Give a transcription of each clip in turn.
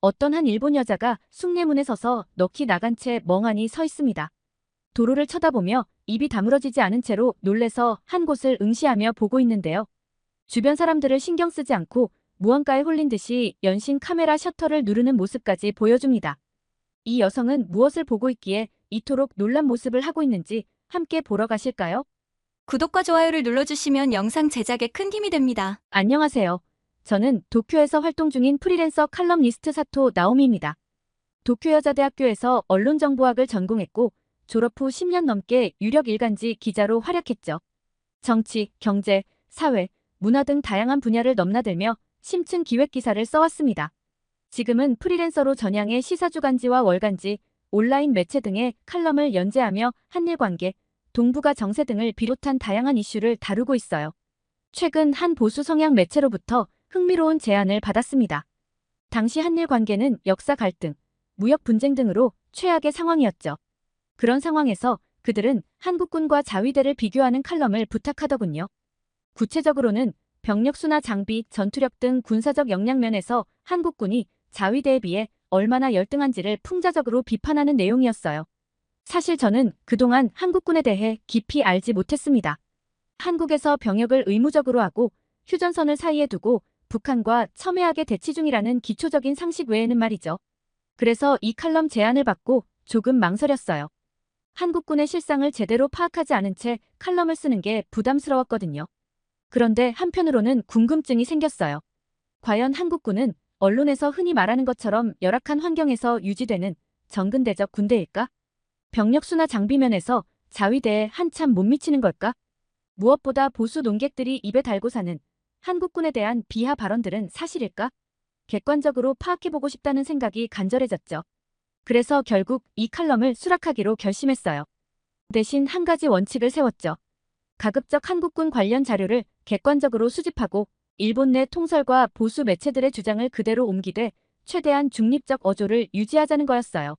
어떤 한 일본 여자가 숭례문에 서서 넋이 나간 채 멍하니 서 있습니다. 도로를 쳐다보며 입이 다물어지지 않은 채로 놀래서 한 곳을 응시하며 보고 있는데요. 주변 사람들을 신경 쓰지 않고 무언가에 홀린 듯이 연신 카메라 셔터를 누르는 모습까지 보여줍니다. 이 여성은 무엇을 보고 있기에 이토록 놀란 모습을 하고 있는지 함께 보러 가실까요? 구독과 좋아요를 눌러주시면 영상 제작에 큰 힘이 됩니다. 안녕하세요. 저는 도쿄에서 활동 중인 프리랜서 칼럼니스트 사토 나오미입니다. 도쿄여자대학교에서 언론정보학을 전공했고 졸업 후 10년 넘게 유력 일간지 기자로 활약했죠. 정치, 경제, 사회, 문화 등 다양한 분야를 넘나들며 심층 기획 기사를 써왔습니다. 지금은 프리랜서로 전향해 시사주간지와 월간지, 온라인 매체 등의 칼럼을 연재하며 한일 관계, 동북아 정세 등을 비롯한 다양한 이슈를 다루고 있어요. 최근 한 보수 성향 매체로부터 흥미로운 제안을 받았습니다. 당시 한일 관계는 역사 갈등, 무역 분쟁 등으로 최악의 상황이었죠. 그런 상황에서 그들은 한국군과 자위대를 비교하는 칼럼을 부탁하더군요. 구체적으로는 병력 수나 장비, 전투력 등 군사적 역량면에서 한국군이 자위대에 비해 얼마나 열등한지를 풍자적으로 비판하는 내용이었어요. 사실 저는 그동안 한국군에 대해 깊이 알지 못했습니다. 한국에서 병역을 의무적으로 하고 휴전선을 사이에 두고 북한과 첨예하게 대치 중이라는 기초적인 상식 외에는 말이죠. 그래서 이 칼럼 제안을 받고 조금 망설였어요. 한국군의 실상을 제대로 파악하지 않은 채 칼럼을 쓰는 게 부담스러웠거든요. 그런데 한편으로는 궁금증이 생겼어요. 과연 한국군은 언론에서 흔히 말하는 것처럼 열악한 환경에서 유지되는 정근대적 군대일까? 병력수나 장비면에서 자위대에 한참 못 미치는 걸까? 무엇보다 보수 농객들이 입에 달고 사는 한국군에 대한 비하 발언들은 사실일까? 객관적으로 파악해보고 싶다는 생각이 간절해졌죠. 그래서 결국 이 칼럼을 수락하기로 결심했어요. 대신 한 가지 원칙을 세웠죠. 가급적 한국군 관련 자료를 객관적으로 수집하고 일본 내 통설과 보수 매체들의 주장을 그대로 옮기되 최대한 중립적 어조를 유지하자는 거였어요.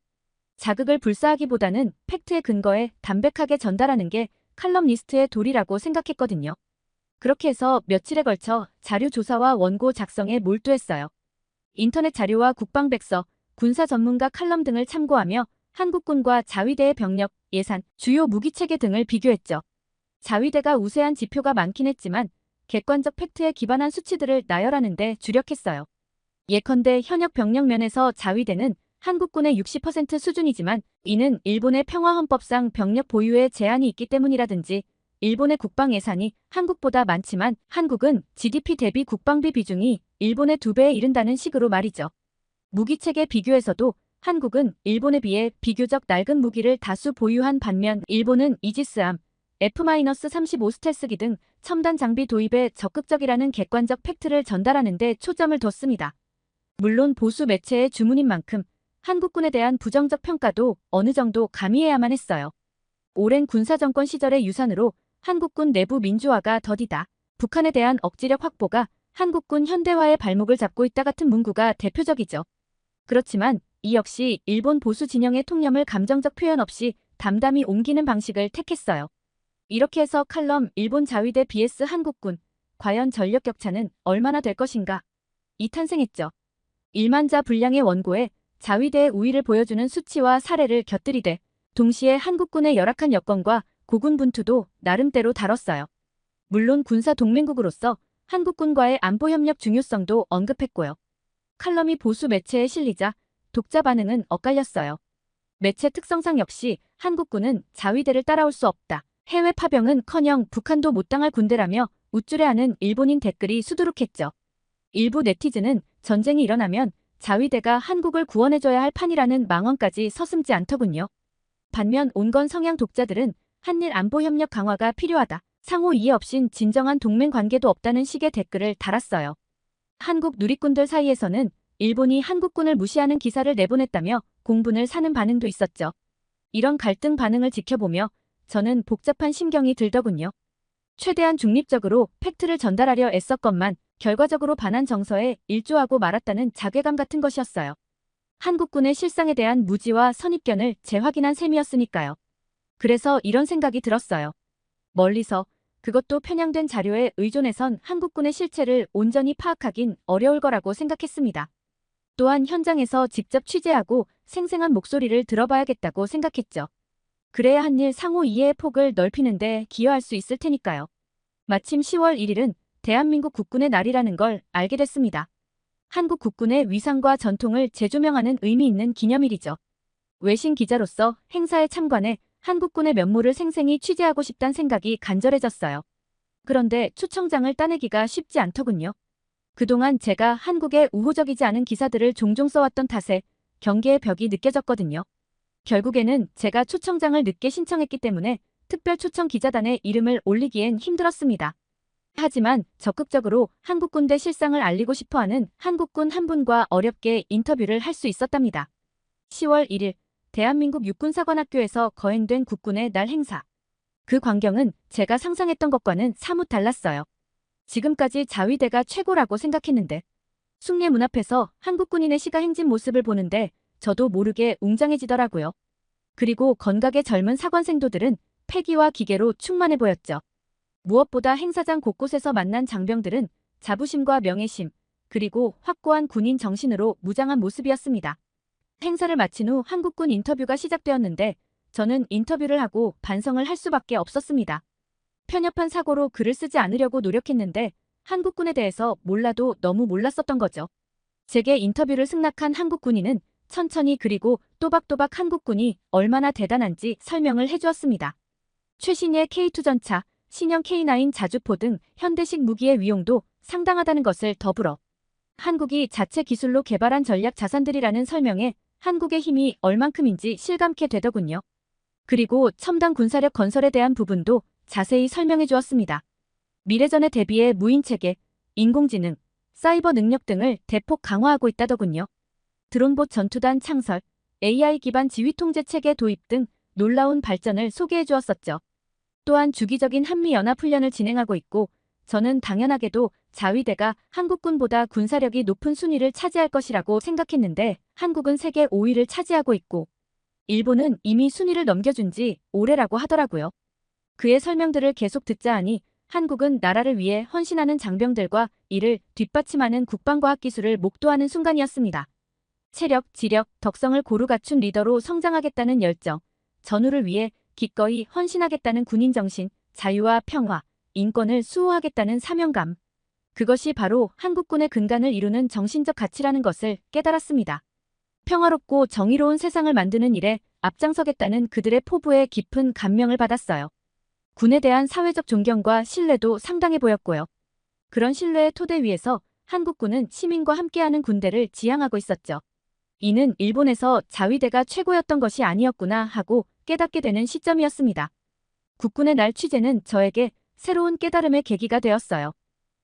자극을 불사하기보다는 팩트에 근거해 담백하게 전달하는 게 칼럼니스트의 도리라고 생각했거든요. 그렇게 해서 며칠에 걸쳐 자료 조사와 원고 작성에 몰두했어요. 인터넷 자료와 국방백서, 군사 전문가 칼럼 등을 참고하며 한국군과 자위대의 병력, 예산, 주요 무기체계 등을 비교했죠. 자위대가 우세한 지표가 많긴 했지만 객관적 팩트에 기반한 수치들을 나열하는 데 주력했어요. 예컨대 현역 병력 면에서 자위대는 한국군의 60% 수준이지만 이는 일본의 평화헌법상 병력 보유에 제한이 있기 때문이라든지 일본의 국방 예산이 한국보다 많지만 한국은 GDP 대비 국방비 비중이 일본의 두 배에 이른다는 식으로 말이죠. 무기체계 비교에서도 한국은 일본에 비해 비교적 낡은 무기를 다수 보유한 반면 일본은 이지스함, F-35 스텔스기 등 첨단 장비 도입에 적극적이라는 객관적 팩트를 전달하는 데 초점을 뒀습니다. 물론 보수 매체의 주문인 만큼 한국군에 대한 부정적 평가도 어느 정도 가미해야만 했어요. 오랜 군사정권 시절의 유산으로 한국군 내부 민주화가 더디다. 북한에 대한 억지력 확보가 한국군 현대화의 발목을 잡고 있다 같은 문구가 대표적이죠. 그렇지만 이 역시 일본 보수 진영의 통념을 감정적 표현 없이 담담히 옮기는 방식을 택했어요. 이렇게 해서 칼럼 일본 자위대 BS 한국군 과연 전력 격차는 얼마나 될 것인가? 이 탄생했죠. 1만자 분량의 원고에 자위대의 우위를 보여주는 수치와 사례를 곁들이되 동시에 한국군의 열악한 여건과 고군분투도 나름대로 다뤘어요. 물론 군사 동맹국으로서 한국군과의 안보 협력 중요성도 언급했고요. 칼럼이 보수 매체에 실리자 독자 반응은 엇갈렸어요. 매체 특성상 역시 한국군은 자위대를 따라올 수 없다. 해외 파병은커녕 북한도 못 당할 군대라며 우쭐해하는 일본인 댓글이 수두룩했죠. 일부 네티즌은 전쟁이 일어나면 자위대가 한국을 구원해줘야 할 판이라는 망언까지 서슴지 않더군요. 반면 온건 성향 독자들은 한일 안보 협력 강화가 필요하다. 상호 이해 없인 진정한 동맹 관계도 없다는 식의 댓글을 달았어요. 한국 누리꾼들 사이에서는 일본이 한국군을 무시하는 기사를 내보냈다며 공분을 사는 반응도 있었죠. 이런 갈등 반응을 지켜보며 저는 복잡한 심경이 들더군요. 최대한 중립적으로 팩트를 전달하려 애썼건만 결과적으로 반한 정서에 일조하고 말았다는 자괴감 같은 것이었어요. 한국군의 실상에 대한 무지와 선입견을 재확인한 셈이었으니까요. 그래서 이런 생각이 들었어요. 멀리서 그것도 편향된 자료에 의존해선 한국군의 실체를 온전히 파악하긴 어려울 거라고 생각했습니다. 또한 현장에서 직접 취재하고 생생한 목소리를 들어봐야겠다고 생각했죠. 그래야 한일 상호 이해의 폭을 넓히는데 기여할 수 있을 테니까요. 마침 10월 1일은 대한민국 국군의 날이라는 걸 알게 됐습니다. 한국 국군의 위상과 전통을 재조명하는 의미 있는 기념일이죠. 외신 기자로서 행사에 참관해 한국군의 면모를 생생히 취재하고 싶단 생각이 간절해졌어요. 그런데 초청장을 따내기가 쉽지 않더군요. 그동안 제가 한국의 우호적이지 않은 기사들을 종종 써왔던 탓에 경계의 벽이 느껴졌거든요. 결국에는 제가 초청장을 늦게 신청했기 때문에 특별 초청 기자단에 이름을 올리기엔 힘들었습니다. 하지만 적극적으로 한국군대 실상을 알리고 싶어하는 한국군 한 분과 어렵게 인터뷰를 할 수 있었답니다. 10월 1일 대한민국 육군사관학교에서 거행된 국군의 날 행사. 그 광경은 제가 상상했던 것과는 사뭇 달랐어요. 지금까지 자위대가 최고라고 생각했는데 숭례 문 앞에서 한국군인의 시가 행진 모습을 보는데 저도 모르게 웅장해지더라고요. 그리고 건각의 젊은 사관생도들은 패기와 기계로 충만해 보였죠. 무엇보다 행사장 곳곳에서 만난 장병들은 자부심과 명예심, 그리고 확고한 군인 정신으로 무장한 모습이었습니다. 행사를 마친 후 한국군 인터뷰가 시작되었는데 저는 인터뷰를 하고 반성을 할 수밖에 없었습니다. 편협한 사고로 글을 쓰지 않으려고 노력했는데 한국군에 대해서 몰라도 너무 몰랐었던 거죠. 제게 인터뷰를 승낙한 한국 군인은 천천히 그리고 또박또박 한국군이 얼마나 대단한지 설명을 해주었습니다. 최신의 K2 전차, 신형 K9 자주포 등 현대식 무기의 위용도 상당하다는 것을 더불어 한국이 자체 기술로 개발한 전략 자산들이라는 설명에 한국의 힘이 얼만큼인지 실감케 되더군요. 그리고 첨단 군사력 건설에 대한 부분도 자세히 설명해 주었습니다. 미래전에 대비해 무인체계, 인공지능, 사이버 능력 등을 대폭 강화하고 있다더군요. 드론봇 전투단 창설, AI 기반 지휘 통제 체계 도입 등 놀라운 발전을 소개해 주었었죠. 또한 주기적인 한미 연합 훈련을 진행하고 있고 저는 당연하게도 자위대가 한국군보다 군사력이 높은 순위를 차지할 것이라고 생각했는데 한국은 세계 5위를 차지하고 있고 일본은 이미 순위를 넘겨준 지 오래라고 하더라고요. 그의 설명들을 계속 듣자 하니 한국은 나라를 위해 헌신하는 장병들과 이를 뒷받침하는 국방과학 기술을 목도하는 순간이었습니다. 체력, 지력, 덕성을 고루 갖춘 리더로 성장하겠다는 열정, 전우를 위해 기꺼이 헌신하겠다는 군인 정신, 자유와 평화, 인권을 수호하겠다는 사명감. 그것이 바로 한국군의 근간을 이루는 정신적 가치라는 것을 깨달았습니다. 평화롭고 정의로운 세상을 만드는 일에 앞장서겠다는 그들의 포부에 깊은 감명을 받았어요. 군에 대한 사회적 존경과 신뢰도 상당해 보였고요. 그런 신뢰의 토대 위에서 한국군은 시민과 함께하는 군대를 지향하고 있었죠. 이는 일본에서 자위대가 최고였던 것이 아니었구나 하고 깨닫게 되는 시점이었습니다. 국군의 날 취재는 저에게 새로운 깨달음의 계기가 되었어요.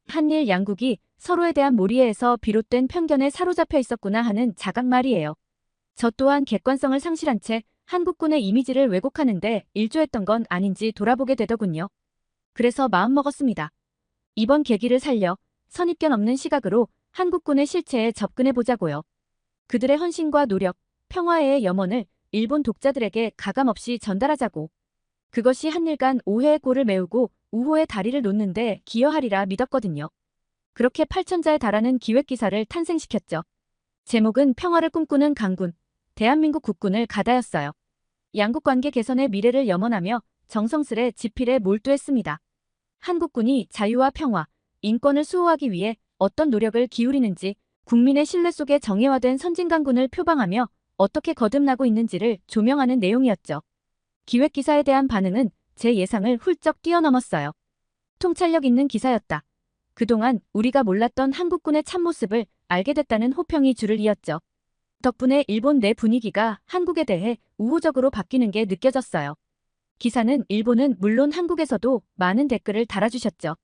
한일 양국이 서로에 대한 몰이해에서 비롯된 편견에 사로잡혀 있었구나 하는 자각 말이에요. 저 또한 객관성을 상실한 채 한국군의 이미지를 왜곡하는데 일조했던 건 아닌지 돌아보게 되더군요. 그래서 마음먹었습니다. 이번 계기를 살려 선입견 없는 시각으로 한국군의 실체에 접근해 보자고요. 그들의 헌신과 노력, 평화의 염원을 일본 독자들에게 가감없이 전달하자고. 그것이 한일 간 오해의 골을 메우고 우호의 다리를 놓는데 기여하리라 믿었거든요. 그렇게 8천자에 달하는 기획기사를 탄생시켰죠. 제목은 평화를 꿈꾸는 강군, 대한민국 국군을 가다였어요. 양국 관계 개선의 미래를 염원하며 정성스레 지필에 몰두했습니다. 한국군이 자유와 평화, 인권을 수호하기 위해 어떤 노력을 기울이는지 국민의 신뢰 속에 정예화된 선진강군을 표방하며 어떻게 거듭나고 있는지를 조명하는 내용이었죠. 기획기사에 대한 반응은 제 예상을 훌쩍 뛰어넘었어요. 통찰력 있는 기사였다. 그동안 우리가 몰랐던 한국군의 참모습을 알게 됐다는 호평이 줄을 이었죠. 덕분에 일본 내 분위기가 한국에 대해 우호적으로 바뀌는 게 느껴졌어요. 기사는 일본은 물론 한국에서도 많은 댓글을 달아주셨죠.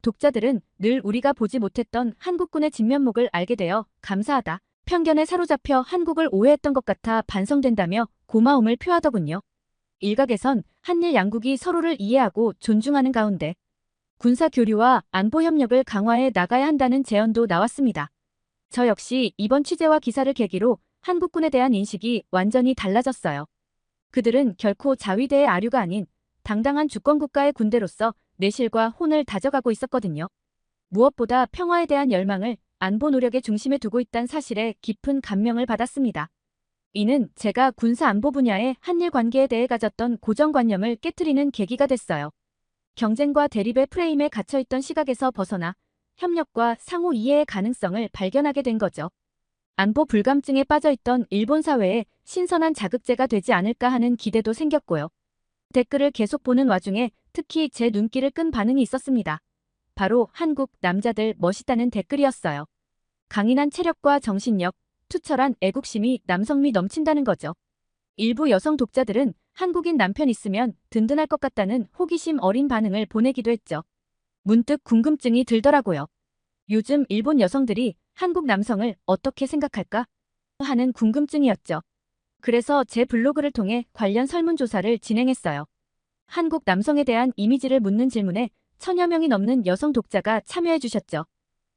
독자들은 늘 우리가 보지 못했던 한국군의 진면목을 알게 되어 감사하다. 편견에 사로잡혀 한국을 오해했던 것 같아 반성된다며 고마움을 표하더군요. 일각에선 한일 양국이 서로를 이해하고 존중하는 가운데 군사 교류와 안보 협력을 강화해 나가야 한다는 제언도 나왔습니다. 저 역시 이번 취재와 기사를 계기로 한국군에 대한 인식이 완전히 달라졌어요. 그들은 결코 자위대의 아류가 아닌 당당한 주권국가의 군대로서 내실과 혼을 다져가고 있었거든요. 무엇보다 평화에 대한 열망을 안보 노력의 중심에 두고 있다는 사실에 깊은 감명을 받았습니다. 이는 제가 군사 안보 분야의 한일 관계에 대해 가졌던 고정관념을 깨뜨리는 계기가 됐어요. 경쟁과 대립의 프레임에 갇혀있던 시각에서 벗어나 협력과 상호 이해의 가능성을 발견하게 된 거죠. 안보 불감증에 빠져있던 일본 사회에 신선한 자극제가 되지 않을까 하는 기대도 생겼고요. 댓글을 계속 보는 와중에 특히 제 눈길을 끈 반응이 있었습니다. 바로 한국 남자들 멋있다는 댓글이었어요. 강인한 체력과 정신력, 투철한 애국심이 남성미 넘친다는 거죠. 일부 여성 독자들은 한국인 남편 있으면 든든할 것 같다는 호기심 어린 반응을 보내기도 했죠. 문득 궁금증이 들더라고요. 요즘 일본 여성들이 한국 남성을 어떻게 생각할까? 하는 궁금증이었죠. 그래서 제 블로그를 통해 관련 설문조사를 진행했어요. 한국 남성에 대한 이미지를 묻는 질문에 천여 명이 넘는 여성 독자가 참여해 주셨죠.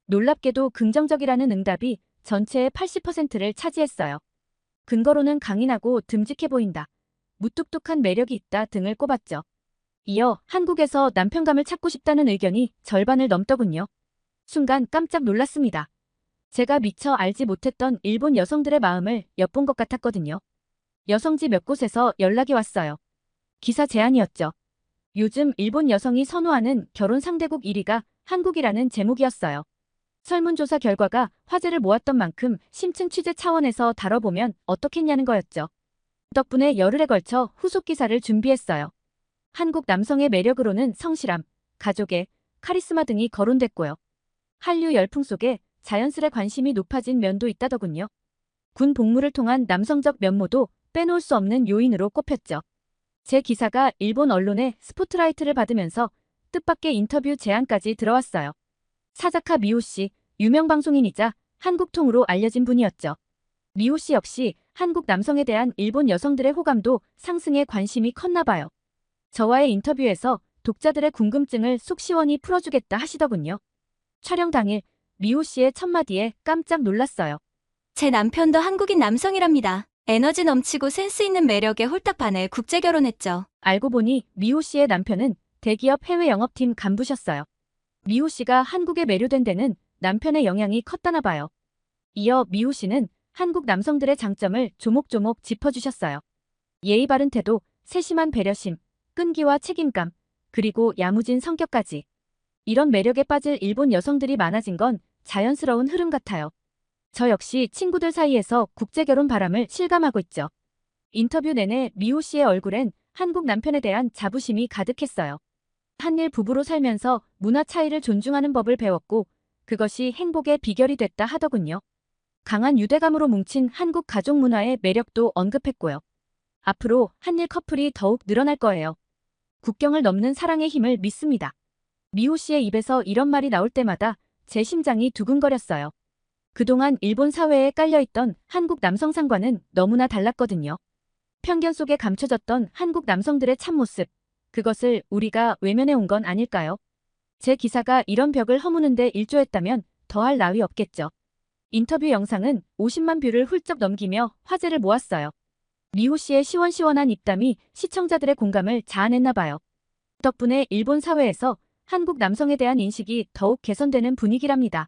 놀랍게도 긍정적이라는 응답이 전체의 80%를 차지했어요. 근거로는 강인하고 듬직해 보인다. 무뚝뚝한 매력이 있다 등을 꼽았죠. 이어 한국에서 남편감을 찾고 싶다는 의견이 절반을 넘더군요. 순간 깜짝 놀랐습니다. 제가 미처 알지 못했던 일본 여성들의 마음을 엿본 것 같았거든요. 여성지 몇 곳에서 연락이 왔어요. 기사 제안이었죠. 요즘 일본 여성이 선호하는 결혼 상대국 1위가 한국이라는 제목이었어요. 설문조사 결과가 화제를 모았던 만큼 심층 취재 차원에서 다뤄보면 어떻겠냐는 거였죠. 덕분에 열흘에 걸쳐 후속 기사를 준비했어요. 한국 남성의 매력으로는 성실함, 가족애, 카리스마 등이 거론됐고요. 한류 열풍 속에 자연스레 관심이 높아진 면도 있다더군요. 군 복무를 통한 남성적 면모도 빼놓을 수 없는 요인으로 꼽혔죠. 제 기사가 일본 언론의 스포트라이트를 받으면서 뜻밖의 인터뷰 제안까지 들어왔어요. 사자카 미호 씨, 유명 방송인이자 한국통으로 알려진 분이었죠. 미호 씨 역시 한국 남성에 대한 일본 여성들의 호감도 상승에 관심이 컸나 봐요. 저와의 인터뷰에서 독자들의 궁금증을 속 시원히 풀어주겠다 하시더군요. 촬영 당일 미호 씨의 첫마디에 깜짝 놀랐어요. 제 남편도 한국인 남성이랍니다. 에너지 넘치고 센스 있는 매력에 홀딱 반해 국제 결혼했죠. 알고 보니 미호 씨의 남편은 대기업 해외 영업팀 간부셨어요. 미호 씨가 한국에 매료된 데는 남편의 영향이 컸다나 봐요. 이어 미호 씨는 한국 남성들의 장점을 조목조목 짚어주셨어요. 예의 바른 태도, 세심한 배려심, 끈기와 책임감, 그리고 야무진 성격까지. 이런 매력에 빠질 일본 여성들이 많아진 건 자연스러운 흐름 같아요. 저 역시 친구들 사이에서 국제결혼 바람을 실감하고 있죠. 인터뷰 내내 미호 씨의 얼굴엔 한국 남편에 대한 자부심이 가득했어요. 한일 부부로 살면서 문화 차이를 존중하는 법을 배웠고 그것이 행복의 비결이 됐다 하더군요. 강한 유대감으로 뭉친 한국 가족 문화의 매력도 언급했고요. 앞으로 한일 커플이 더욱 늘어날 거예요. 국경을 넘는 사랑의 힘을 믿습니다. 미호 씨의 입에서 이런 말이 나올 때마다 제 심장이 두근거렸어요. 그동안 일본 사회에 깔려있던 한국 남성상과는 너무나 달랐거든요. 편견 속에 감춰졌던 한국 남성들의 참모습, 그것을 우리가 외면해 온 건 아닐까요? 제 기사가 이런 벽을 허무는데 일조했다면 더할 나위 없겠죠. 인터뷰 영상은 50만 뷰를 훌쩍 넘기며 화제를 모았어요. 미호 씨의 시원시원한 입담이 시청자들의 공감을 자아냈나 봐요. 덕분에 일본 사회에서 한국 남성에 대한 인식이 더욱 개선되는 분위기랍니다.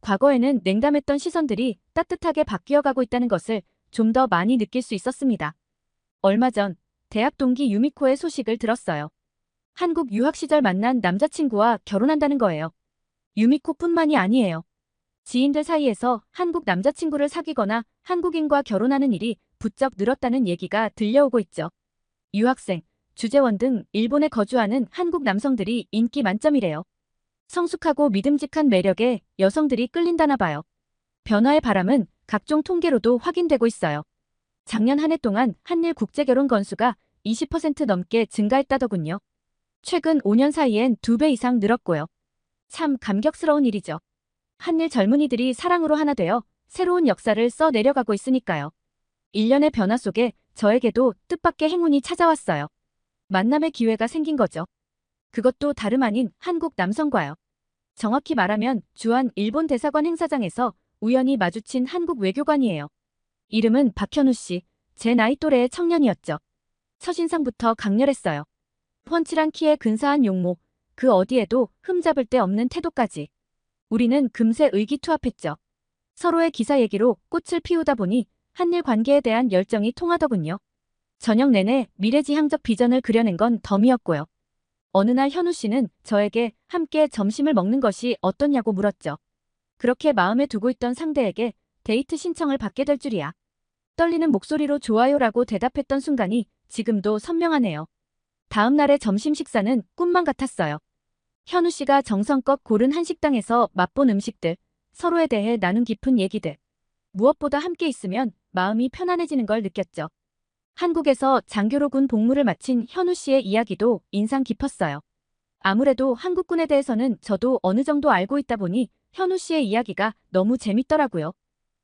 과거에는 냉담했던 시선들이 따뜻하게 바뀌어가고 있다는 것을 좀 더 많이 느낄 수 있었습니다. 얼마 전 대학 동기 유미코의 소식을 들었어요. 한국 유학 시절 만난 남자친구와 결혼한다는 거예요. 유미코뿐만이 아니에요. 지인들 사이에서 한국 남자친구를 사귀거나 한국인과 결혼하는 일이 부쩍 늘었다는 얘기가 들려오고 있죠. 유학생, 주재원 등 일본에 거주하는 한국 남성들이 인기 만점이래요. 성숙하고 믿음직한 매력에 여성들이 끌린다나 봐요. 변화의 바람은 각종 통계로도 확인되고 있어요. 작년 한 해 동안 한일 국제 결혼 건수가 20% 넘게 증가했다더군요. 최근 5년 사이엔 2배 이상 늘었고요. 참 감격스러운 일이죠. 한일 젊은이들이 사랑으로 하나 되어 새로운 역사를 써 내려가고 있으니까요. 일련의 변화 속에 저에게도 뜻밖의 행운이 찾아왔어요. 만남의 기회가 생긴 거죠. 그것도 다름 아닌 한국 남성과요. 정확히 말하면 주한 일본 대사관 행사장에서 우연히 마주친 한국 외교관이에요. 이름은 박현우 씨, 제 나이 또래의 청년이었죠. 첫인상부터 강렬했어요. 훤칠한 키에 근사한 용모, 그 어디에도 흠잡을 데 없는 태도까지. 우리는 금세 의기투합했죠. 서로의 기사 얘기로 꽃을 피우다 보니 한일 관계에 대한 열정이 통하더군요. 저녁 내내 미래지향적 비전을 그려낸 건 덤이었고요. 어느 날 현우 씨는 저에게 함께 점심을 먹는 것이 어떻냐고 물었죠. 그렇게 마음에 두고 있던 상대에게 데이트 신청을 받게 될 줄이야. 떨리는 목소리로 좋아요라고 대답했던 순간이 지금도 선명하네요. 다음 날의 점심 식사는 꿈만 같았어요. 현우 씨가 정성껏 고른 한식당에서 맛본 음식들, 서로에 대해 나눈 깊은 얘기들. 무엇보다 함께 있으면 마음이 편안해지는 걸 느꼈죠. 한국에서 장교로군 복무를 마친 현우 씨의 이야기도 인상 깊었어요. 아무래도 한국군에 대해서는 저도 어느 정도 알고 있다 보니 현우 씨의 이야기가 너무 재밌더라고요.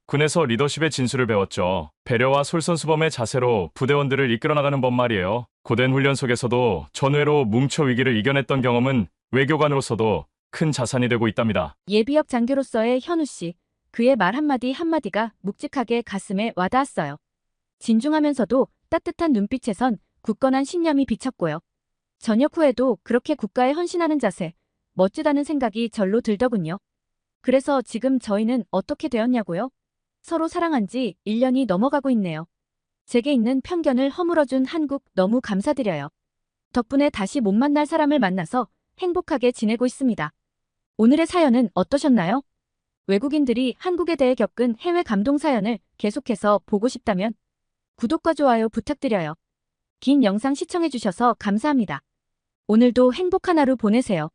군에서 리더십의 진수를 배웠죠. 배려와 솔선수범의 자세로 부대원들을 이끌어 나가는 법 말이에요. 고된 훈련 속에서도 전회로 뭉쳐 위기를 이겨냈던 경험은 외교관으로서도 큰 자산이 되고 있답니다. 예비역 장교로서의 현우 씨, 그의 말 한마디 한마디가 묵직하게 가슴에 와닿았어요. 진중하면서도 따뜻한 눈빛에선 굳건한 신념이 비쳤고요. 전역 후에도 그렇게 국가에 헌신하는 자세, 멋지다는 생각이 절로 들더군요. 그래서 지금 저희는 어떻게 되었냐고요? 서로 사랑한 지 1년이 넘어가고 있네요. 제게 있는 편견을 허물어준 한국 너무 감사드려요. 덕분에 다시 못 만날 사람을 만나서 행복하게 지내고 있습니다. 오늘의 사연은 어떠셨나요? 외국인들이 한국에 대해 겪은 해외 감동 사연을 계속해서 보고 싶다면 구독과 좋아요 부탁드려요. 긴 영상 시청해주셔서 감사합니다. 오늘도 행복한 하루 보내세요.